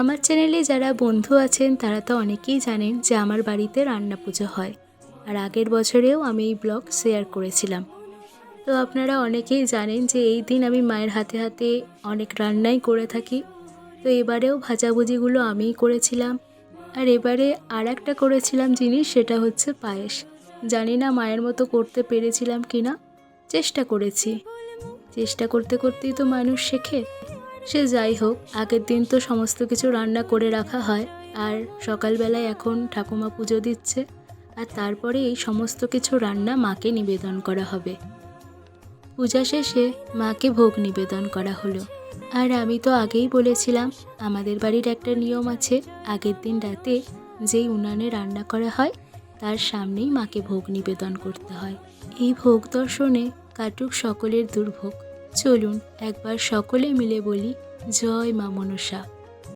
আমার চ্যানেলে যারা বন্ধু আছেন, তারা তো অনেকেই জানেন যে আমার বাড়িতে রান্না পুজো হয়। আর আগের বছরেও আমি এই ব্লগ শেয়ার করেছিলাম। তো আপনারা অনেকেই জানেন যে এই দিন আমি মায়ের হাতে হাতে অনেক রান্নাই করে থাকি। তো এবারেও ভাজাভুজিগুলো আমিই করেছিলাম। আর এবারে আর একটা করেছিলাম জিনিস, সেটা হচ্ছে পায়েস। জানি না মায়ের মতো করতে পেরেছিলাম কি না চেষ্টা করেছি। চেষ্টা করতে করতেই তো মানুষ শেখে। সে যাই হোক, আগের দিন তো সমস্ত কিছু রান্না করে রাখা হয়, আর সকালবেলায় এখন ঠাকুমা পুজো দিচ্ছে, আর তারপরে এই সমস্ত কিছু রান্না মাকে নিবেদন করা হবে। পূজা শেষে মাকে ভোগ নিবেদন করা হলো। আর আমি তো আগেই বলেছিলাম, আমাদের বাড়ির একটা নিয়ম আছে, আগের দিন রাতে যেই উনানে রান্না করা হয়, তার সামনেই মাকে ভোগ নিবেদন করতে হয়। এই ভোগ দর্শনে কাটুক সকলের দুর্ভোগ। চলুন একবার সকলে মিলে বলি জয় মা মনসা।